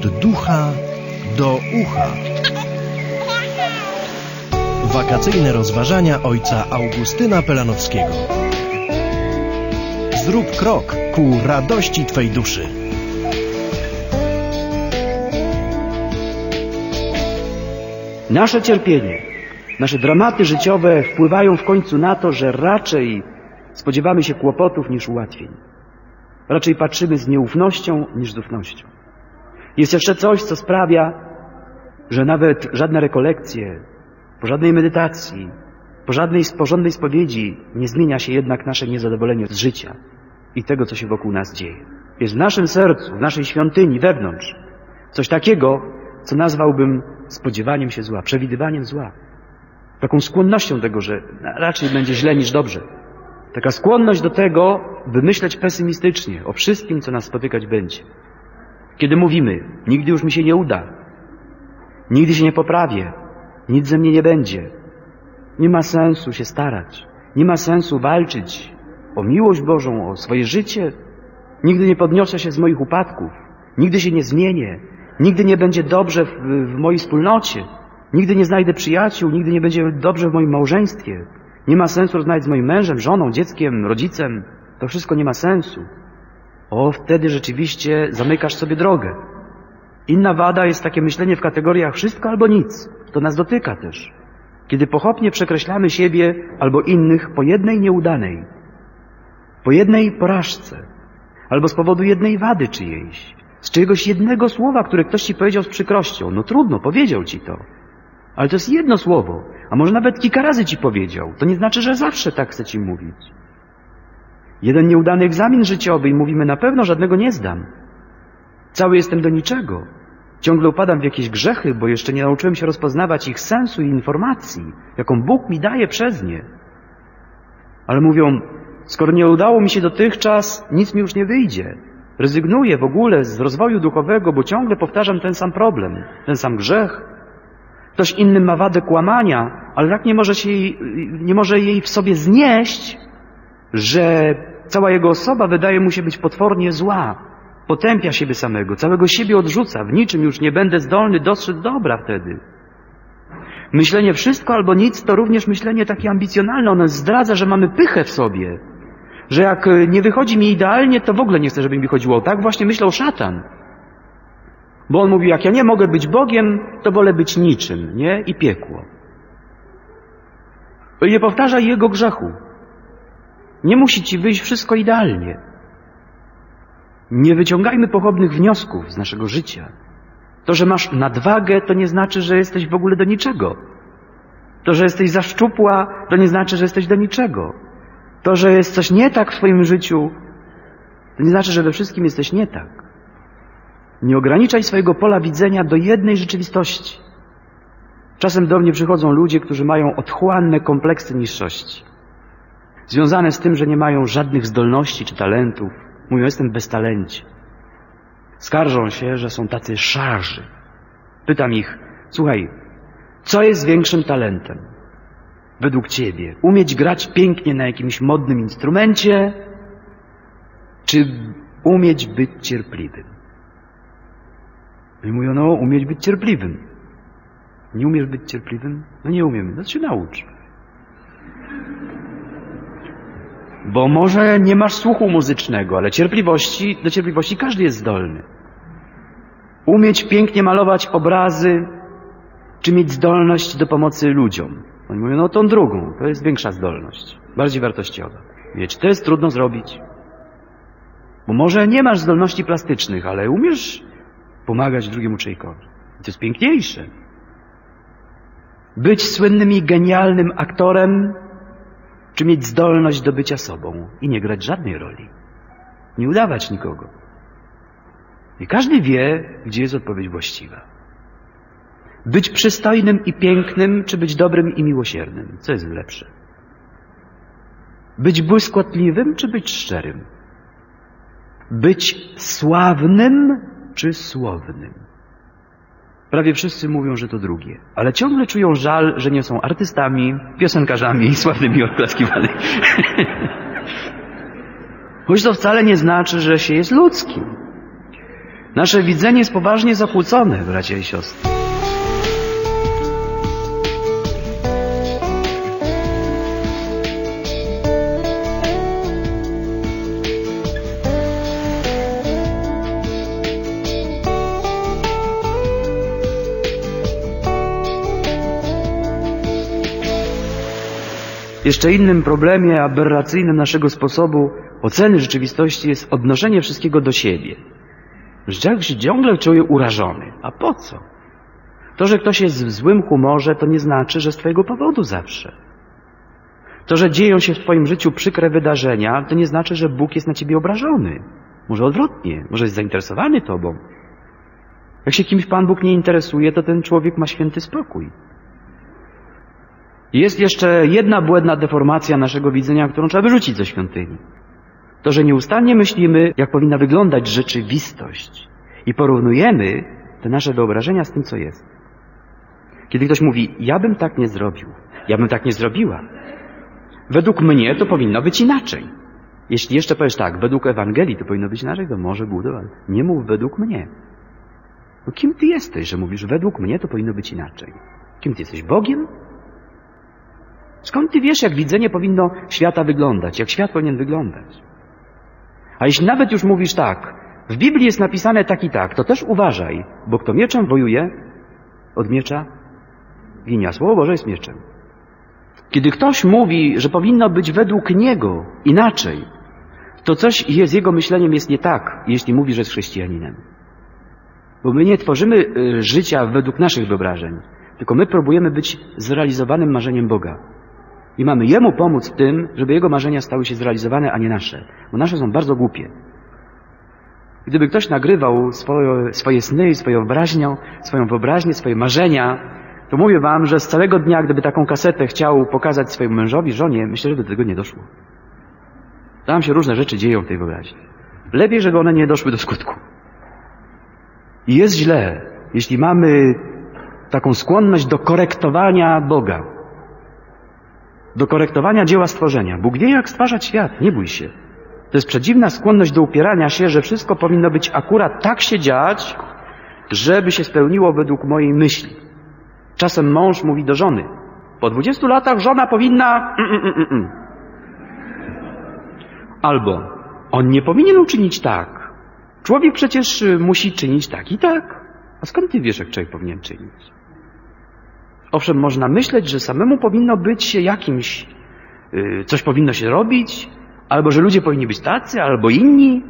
Od ducha do ucha. Wakacyjne rozważania ojca Augustyna Pelanowskiego. Zrób krok ku radości Twej duszy. Nasze cierpienie, nasze dramaty życiowe wpływają w końcu na to, że raczej spodziewamy się kłopotów niż ułatwień. Raczej patrzymy z nieufnością niż z ufnością. Jest jeszcze coś, co sprawia, że nawet żadne rekolekcje, po żadnej medytacji, po żadnej porządnej spowiedzi nie zmienia się jednak nasze niezadowolenie z życia i tego, co się wokół nas dzieje. Jest w naszym sercu, w naszej świątyni, wewnątrz coś takiego, co nazwałbym spodziewaniem się zła, przewidywaniem zła. Taką skłonnością tego, że raczej będzie źle niż dobrze. Taka skłonność do tego, by myśleć pesymistycznie o wszystkim, co nas spotykać będzie. Kiedy mówimy, nigdy już mi się nie uda, nigdy się nie poprawię, nic ze mnie nie będzie, nie ma sensu się starać, nie ma sensu walczyć o miłość Bożą, o swoje życie, nigdy nie podniosę się z moich upadków, nigdy się nie zmienię, nigdy nie będzie dobrze w, w mojej wspólnocie, nigdy nie znajdę przyjaciół, nigdy nie będzie dobrze w moim małżeństwie, nie ma sensu rozmawiać z moim mężem, żoną, dzieckiem, rodzicem, to wszystko nie ma sensu. O, wtedy rzeczywiście zamykasz sobie drogę. Inna wada jest takie myślenie w kategoriach wszystko albo nic. To nas dotyka też. Kiedy pochopnie przekreślamy siebie albo innych po jednej nieudanej, po jednej porażce, albo z powodu jednej wady czyjejś, z czyjegoś jednego słowa, które ktoś ci powiedział z przykrością. No trudno, powiedział ci to. Ale to jest jedno słowo, a może nawet kilka razy ci powiedział. To nie znaczy, że zawsze tak chce ci mówić. Jeden nieudany egzamin życiowy i mówimy na pewno żadnego nie zdam. Cały jestem do niczego. Ciągle upadam w jakieś grzechy, bo jeszcze nie nauczyłem się rozpoznawać ich sensu i informacji, jaką Bóg mi daje przez nie. Ale mówią, skoro nie udało mi się dotychczas, nic mi już nie wyjdzie. Rezygnuję w ogóle z rozwoju duchowego, bo ciągle powtarzam ten sam problem, ten sam grzech. Ktoś inny ma wadę kłamania, ale tak nie może, się nie może jej w sobie znieść, że cała jego osoba wydaje mu się być potwornie zła, potępia siebie samego, całego siebie odrzuca, w niczym już nie będę zdolny dostrzec dobra wtedy. Myślenie wszystko albo nic to również myślenie takie ambicjonalne, ono zdradza, że mamy pychę w sobie, że jak nie wychodzi mi idealnie, to w ogóle nie chcę, żeby mi chodziło. Tak właśnie myślał szatan. Bo on mówi, jak ja nie mogę być Bogiem, to wolę być niczym, nie? I piekło. Nie powtarzaj jego grzechu. Nie musi ci wyjść wszystko idealnie. Nie wyciągajmy pochopnych wniosków z naszego życia. To, że masz nadwagę, to nie znaczy, że jesteś w ogóle do niczego. To, że jesteś za szczupła, to nie znaczy, że jesteś do niczego. To, że jest coś nie tak w swoim życiu, to nie znaczy, że we wszystkim jesteś nie tak. Nie ograniczaj swojego pola widzenia do jednej rzeczywistości. Czasem do mnie przychodzą ludzie, którzy mają otchłanne kompleksy niższości. Związane z tym, że nie mają żadnych zdolności czy talentów. Mówią, jestem bez talencie. Skarżą się, że są tacy szarzy. Pytam ich, słuchaj, co jest większym talentem? Według ciebie. Umieć grać pięknie na jakimś modnym instrumencie, czy umieć być cierpliwym? I mówią, no, umieć być cierpliwym. Nie umiesz być cierpliwym? No nie umiem. No to się naucz. Bo może nie masz słuchu muzycznego, ale cierpliwości, do cierpliwości każdy jest zdolny. Umieć pięknie malować obrazy, czy mieć zdolność do pomocy ludziom. Oni mówią, no tą drugą, to jest większa zdolność, bardziej wartościowa. Wiecie, to jest trudno zrobić. Bo może nie masz zdolności plastycznych, ale umiesz pomagać drugiemu człowiekowi. To jest piękniejsze. Być słynnym i genialnym aktorem, czy mieć zdolność do bycia sobą i nie grać żadnej roli. Nie udawać nikogo. I każdy wie, gdzie jest odpowiedź właściwa. Być przystojnym i pięknym, czy być dobrym i miłosiernym? Co jest lepsze? Być błyskotliwym, czy być szczerym? Być sławnym, czy słownym? Prawie wszyscy mówią, że to drugie, ale ciągle czują żal, że nie są artystami, piosenkarzami i sławnymi odklaskiwanymi. Choć to wcale nie znaczy, że się jest ludzkim. Nasze widzenie jest poważnie zakłócone, bracia i siostry. Jeszcze innym problemie aberracyjnym naszego sposobu oceny rzeczywistości jest odnoszenie wszystkiego do siebie. Człowiek się ciągle czuje urażony. A po co? To, że ktoś jest w złym humorze, to nie znaczy, że z Twojego powodu zawsze. To, że dzieją się w Twoim życiu przykre wydarzenia, to nie znaczy, że Bóg jest na Ciebie obrażony. Może odwrotnie, może jest zainteresowany Tobą. Jak się kimś Pan Bóg nie interesuje, to ten człowiek ma święty spokój. Jest jeszcze jedna błędna deformacja naszego widzenia, którą trzeba wyrzucić ze świątyni. To, że nieustannie myślimy, jak powinna wyglądać rzeczywistość i porównujemy te nasze wyobrażenia z tym, co jest. Kiedy ktoś mówi, ja bym tak nie zrobił, ja bym tak nie zrobiła, według mnie to powinno być inaczej. Jeśli jeszcze powiesz tak, według Ewangelii to powinno być inaczej, to może budować. Nie mów według mnie. No kim ty jesteś, że mówisz, według mnie to powinno być inaczej? Kim ty jesteś? Bogiem? Skąd ty wiesz, jak widzenie powinno świata wyglądać, jak świat powinien wyglądać? A jeśli nawet już mówisz tak, w Biblii jest napisane tak i tak, to też uważaj, bo kto mieczem wojuje, od miecza ginie, Słowo Boże jest mieczem. Kiedy ktoś mówi, że powinno być według niego inaczej, to coś z jego myśleniem jest nie tak, jeśli mówi, że jest chrześcijaninem. Bo my nie tworzymy y, życia według naszych wyobrażeń, tylko my próbujemy być zrealizowanym marzeniem Boga. I mamy Jemu pomóc w tym, żeby Jego marzenia stały się zrealizowane, a nie nasze. Bo nasze są bardzo głupie. Gdyby ktoś nagrywał swoje, swoje sny, swoją wyobraźnię, swoją wyobraźnię, swoje marzenia, to mówię wam, że z całego dnia, gdyby taką kasetę chciał pokazać swojemu mężowi, żonie, myślę, że do tego nie doszło. Tam się różne rzeczy dzieją w tej wyobraźni. Lepiej, żeby one nie doszły do skutku. I jest źle, jeśli mamy taką skłonność do korektowania Boga, do korektowania dzieła stworzenia. Bóg wie, jak stwarzać świat, nie bój się. To jest przedziwna skłonność do upierania się, że wszystko powinno być akurat tak się dziać, żeby się spełniło według mojej myśli. Czasem mąż mówi do żony, po 20 latach żona powinna... Mm, mm, mm. Albo on nie powinien uczynić tak. Człowiek przecież musi czynić tak i tak. A skąd ty wiesz, jak człowiek powinien czynić? Owszem, można myśleć, że samemu powinno być się jakimś, yy, coś powinno się robić, albo że ludzie powinni być tacy, albo inni,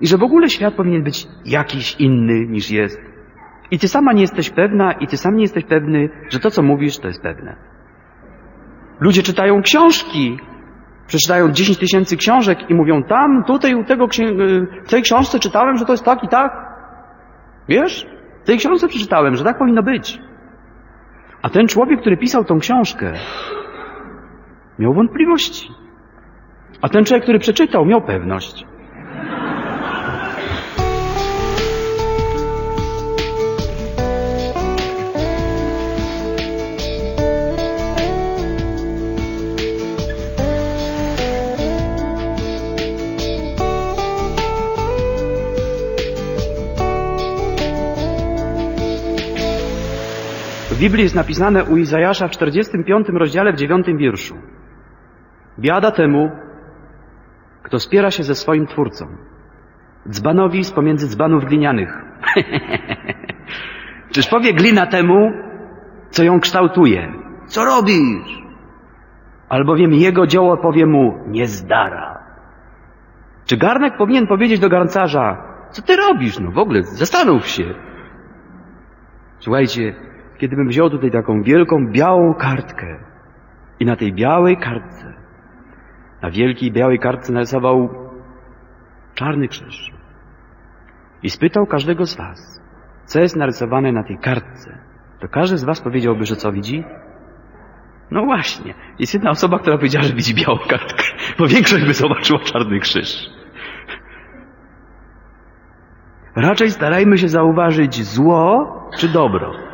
i że w ogóle świat powinien być jakiś inny niż jest. I ty sama nie jesteś pewna, i ty sam nie jesteś pewny, że to, co mówisz, to jest pewne. Ludzie czytają książki, przeczytają 10 tysięcy książek i mówią tam, tutaj u tego yy, w tej książce czytałem, że to jest tak i tak. Wiesz? W tej książce przeczytałem, że tak powinno być. A ten człowiek, który pisał tą książkę, miał wątpliwości. A ten człowiek, który przeczytał, miał pewność. Biblii jest napisane u Izajasza w 45 rozdziale w 9 wierszu. Biada temu, kto spiera się ze swoim Twórcą. Dzbanowi z pomiędzy dzbanów glinianych. Czyż powie glina temu, co ją kształtuje? Co robisz? Albowiem jego dzieło powie mu niezdara. Czy garnek powinien powiedzieć do garncarza, co ty robisz? No w ogóle zastanów się. Słuchajcie, kiedybym wziął tutaj taką wielką białą kartkę i na tej białej kartce, na wielkiej białej kartce narysował czarny krzyż i spytał każdego z was, co jest narysowane na tej kartce, to każdy z was powiedziałby, że co widzi? No właśnie, jest jedna osoba, która powiedziała, że widzi białą kartkę, bo większość by zobaczyła czarny krzyż. Raczej starajmy się zauważyć zło czy dobro.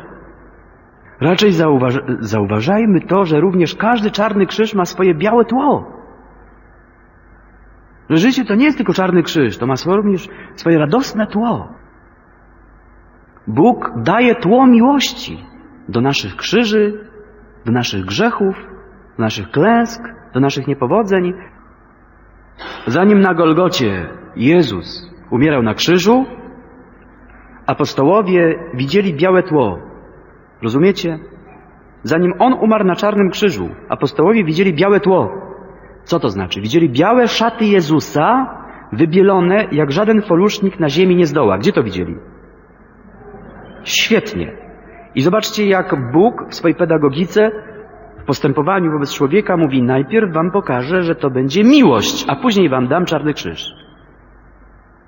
Raczej zauważ zauważajmy to, że również każdy czarny krzyż ma swoje białe tło. Że życie to nie jest tylko czarny krzyż, to ma również swoje radosne tło. Bóg daje tło miłości do naszych krzyży, do naszych grzechów, do naszych klęsk, do naszych niepowodzeń. Zanim na Golgocie Jezus umierał na krzyżu, apostołowie widzieli białe tło. Rozumiecie? Zanim on umarł na czarnym krzyżu, apostołowie widzieli białe tło. Co to znaczy? Widzieli białe szaty Jezusa, wybielone, jak żaden folusznik na ziemi nie zdoła. Gdzie to widzieli? Świetnie. I zobaczcie, jak Bóg w swojej pedagogice, w postępowaniu wobec człowieka mówi, najpierw wam pokażę, że to będzie miłość, a później wam dam czarny krzyż.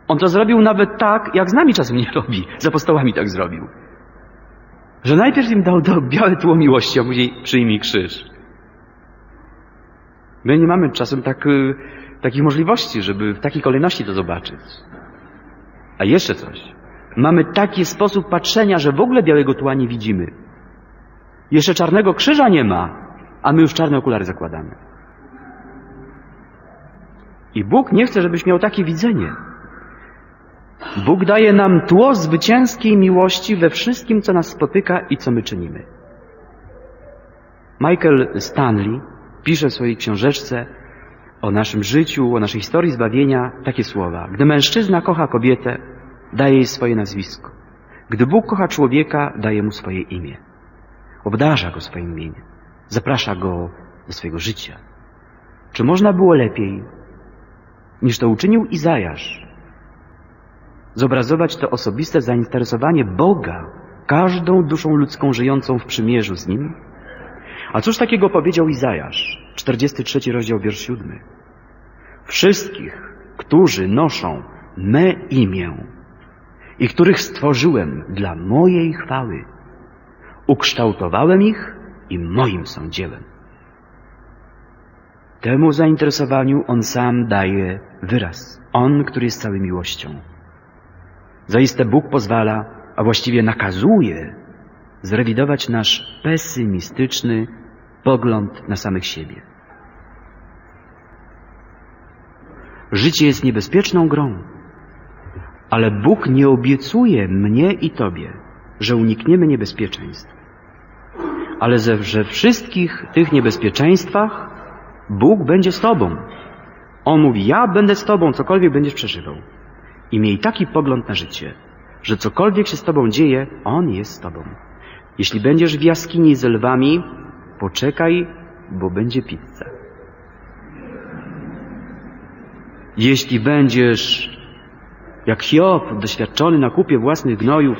On to zrobił nawet tak, jak z nami czasem nie robi. Z apostołami tak zrobił. Że najpierw im dał do białe tło miłości, a później przyjmij krzyż. My nie mamy czasem tak, y, takich możliwości, żeby w takiej kolejności to zobaczyć. A jeszcze coś. Mamy taki sposób patrzenia, że w ogóle białego tła nie widzimy. Jeszcze czarnego krzyża nie ma, a my już czarne okulary zakładamy. I Bóg nie chce, żebyś miał takie widzenie. Bóg daje nam tło zwycięskiej miłości we wszystkim, co nas spotyka i co my czynimy. Michael Stanley pisze w swojej książeczce o naszym życiu, o naszej historii zbawienia takie słowa. Gdy mężczyzna kocha kobietę, daje jej swoje nazwisko. Gdy Bóg kocha człowieka, daje mu swoje imię. Obdarza go swoim imieniem. Zaprasza go do swojego życia. Czy można było lepiej, niż to uczynił Izajasz? Zobrazować to osobiste zainteresowanie Boga każdą duszą ludzką żyjącą w przymierzu z Nim? A cóż takiego powiedział Izajasz, 43 rozdział, wiersz 7? Wszystkich, którzy noszą me imię i których stworzyłem dla mojej chwały, ukształtowałem ich i moim są dziełem. Temu zainteresowaniu On sam daje wyraz. On, który jest cały miłością. Zaiste Bóg pozwala, a właściwie nakazuje zrewidować nasz pesymistyczny pogląd na samych siebie. Życie jest niebezpieczną grą, ale Bóg nie obiecuje mnie i Tobie, że unikniemy niebezpieczeństw. Ale ze że wszystkich tych niebezpieczeństwach Bóg będzie z Tobą. On mówi, ja będę z Tobą, cokolwiek będziesz przeżywał. I miej taki pogląd na życie, że cokolwiek się z Tobą dzieje, On jest z Tobą. Jeśli będziesz w jaskini z lwami, poczekaj, bo będzie pizza. Jeśli będziesz jak Hiob, doświadczony na kupie własnych gnojów,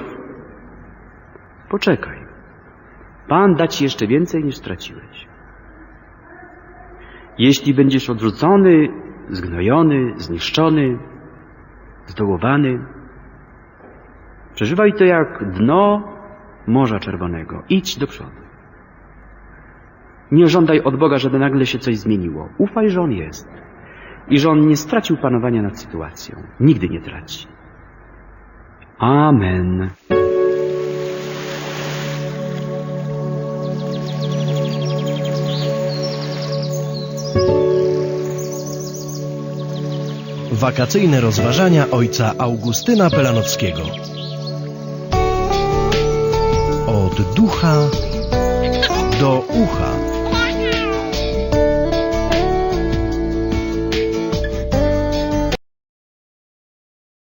poczekaj. Pan da Ci jeszcze więcej niż straciłeś. Jeśli będziesz odrzucony, zgnojony, zniszczony, zdołowany, przeżywaj to jak dno Morza Czerwonego. Idź do przodu. Nie żądaj od Boga, żeby nagle się coś zmieniło. Ufaj, że On jest. I że On nie stracił panowania nad sytuacją. Nigdy nie traci. Amen. Wakacyjne rozważania ojca Augustyna Pelanowskiego. Od ducha do ucha.